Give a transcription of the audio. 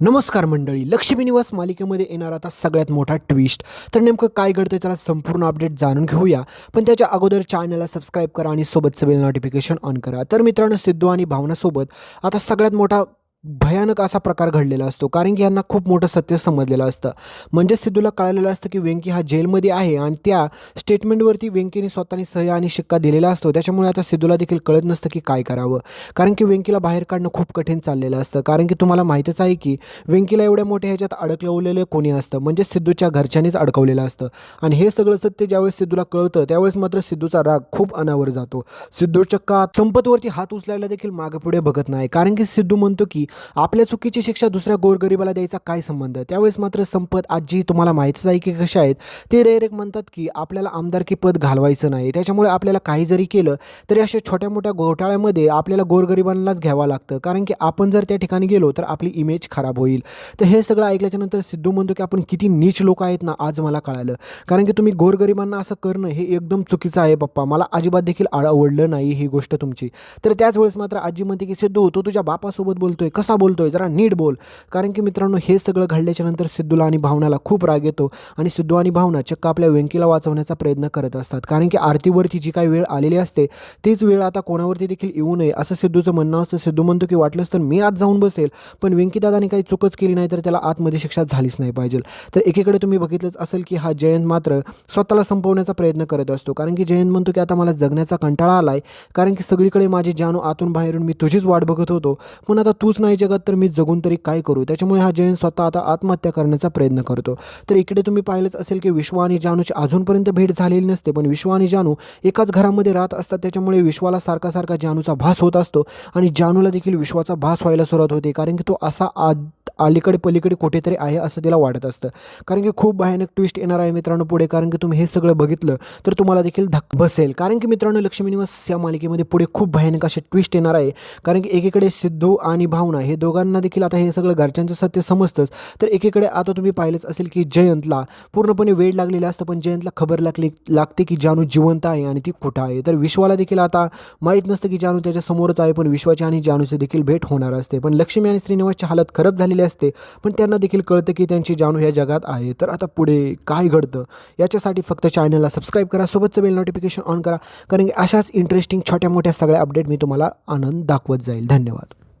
नमस्कार मंडळी लक्ष्मी निवास मालिकेमध्ये येणार आता सगळ्यात मोठा ट्विस्ट तर नेमकं काय घडतं त्याला संपूर्ण अपडेट जाणून घेऊया. पण त्याच्या अगोदर चॅनलला सबस्क्राईब करा आणि सोबत सबेल नोटिफिकेशन ऑन करा. तर मित्रांनो सिद्धू आणि भावनासोबत आता सगळ्यात मोठा भयानक असा प्रकार घडलेला असतो. कारण की यांना खूप मोठं सत्य समजलेलं असतं. म्हणजे सिद्धूला कळालेलं असतं की वेंकी हा जेलमध्ये आहे आणि त्या स्टेटमेंटवरती वेंकीने स्वतःने सह्य आणि शिक्का दिलेला असतो. त्याच्यामुळे आता सिद्धूला देखील कळत नसतं की काय करावं. कारण की वेंकीला बाहेर काढणं खूप कठीण चाललेलं असतं. कारण की तुम्हाला माहीतच आहे की वेंकीला एवढ्या मोठ्या ह्याच्यात अडकवलेलं कोणी असतं. म्हणजे सिद्धूच्या घरच्यांनीच अडकवलेलं असतं. आणि हे सगळं सत्य ज्यावेळेस सिद्धूला कळतं त्यावेळेस मात्र सिद्धूचा राग खूप अनावर जातो. सिद्धू चक्का संपतवरती हात उचलायला देखील मागे पुढे बघत नाही. कारण की सिद्धू म्हणतो की आपल्या चुकीची शिक्षा दुसऱ्या गोरगरिबाला द्यायचा काय संबंध? त्यावेळेस मात्र संपत आजी तुम्हाला माहितीच आहे की कशा आहेत. ते रेरेक म्हणतात की आपल्याला आमदारकी पद घालवायचं नाही. त्याच्यामुळे आपल्याला काही जरी केलं तरी अशा छोट्या मोठ्या घोटाळ्यामध्ये आपल्याला गोरगरिबांनाच घ्यावं लागतं. कारण की आपण जर त्या ठिकाणी गेलो तर आपली इमेज खराब होईल. तर हे सगळं ऐकल्याच्यानंतर सिद्धू म्हणतो की आपण किती नीच लोक आहेत ना आज मला कळालं. कारण की तुम्ही गोरगरिबांना असं करणं हे एकदम चुकीचं आहे पप्पा. मला अजिबात देखील आवडलं नाही ही गोष्ट तुमची. तर त्याच वेळेस मात्र आजी म्हणते की सिद्धू तो तुझ्या बापासोबत बोलतोय. कसं बोलतोय? जरा नीट बोल. कारण की मित्रांनो हे सगळं घडल्याच्या नंतर सिद्धूला आणि भावनाला खूप राग येतो आणि सिद्धू आणि भावना चक्क आपल्या वेंकीला वाचवण्याचा प्रयत्न करत असतात. कारण की आरतीवरती जी काही वेळ आलेली असते तीच वेळ आता कोणावरती देखील येऊ नये असं सिद्धूचं म्हणणं असतं. सिद्धू म्हणतो की वाटलंच तर मी आत जाऊन बसेल पण वेंकीदादाने काही चुकच केली नाही तर त्याला आतमध्ये शिक्षा झालीच नाही पाहिजे. तर एकीकडे तुम्ही बघितलंच असेल की हा जयंत मात्र स्वतःला संपवण्याचा प्रयत्न करत असतो. कारण की जयंत म्हणतो की आता मला जगण्याचा कंटाळा आला आहे कारण की सगळीकडे माझी जानू आतून बाहेरून मी तुझीच वाट बघत होतो पण आता तूच नाही जगत तर मी जगून तरी काय करू? त्याच्यामुळे हा जैन स्वतः आता आत्महत्या करण्याचा प्रयत्न करतो. तर इकडे तुम्ही पाहिलंच असेल की विश्व आणि जानूची अजूनपर्यंत भेट झालेली नसते पण विश्व आणि जानू एकाच घरामध्ये राहत असतात. त्याच्यामुळे विश्वाला सारखा सारखा जानूचा भास होत असतो आणि जानूला देखील विश्वाचा भास व्हायला सुरुवात होते कारण की तो असा आज अलीकडे पलीकडे कुठेतरी आहे असं तिला वाटत असतं. कारण की खूप भयानक ट्विस्ट येणार आहे मित्रांनो पुढे. कारण की तुम्ही हे सगळं बघितलं तर तुम्हाला देखील धक्क बसेल. कारण की मित्रांनो लक्ष्मी निवास या मालिकेमध्ये पुढे खूप भयानक असे ट्विस्ट येणार आहे. कारण की एकीकडे सिद्धू आणि भावना हे दोघांना देखील आता हे सगळं घरच्यांचं सत्य समजतंच. तर एकीकडे आता तुम्ही पाहिलंच असेल की जयंतला पूर्णपणे वेळ लागलेला असतं पण जयंतला खबर लागली लागते की जानू जिवंत आहे आणि ती कुठं आहे? तर विश्वाला देखील आता माहीत नसतं की जानू त्याच्यासमोरच आहे पण विश्वाची आणि जानूचे देखील भेट होणार असते. पण लक्ष्मी आणि श्रीनिवासची हालत खराब झालेली असते. पण त्यांना देखील कळतं की त्यांची जानू ह्या जगात आहे. तर आता पुढे काय घडतं? याच्यासाठी फक्त चॅनलला सबस्क्राईब करा. सोबतचं बेल नोटिफिकेशन ऑन करा. कारण की अशाच इंटरेस्टिंग छोट्या मोठ्या सगळ्या अपडेट मी तुम्हाला आनंद दाखवत जाईल. धन्यवाद.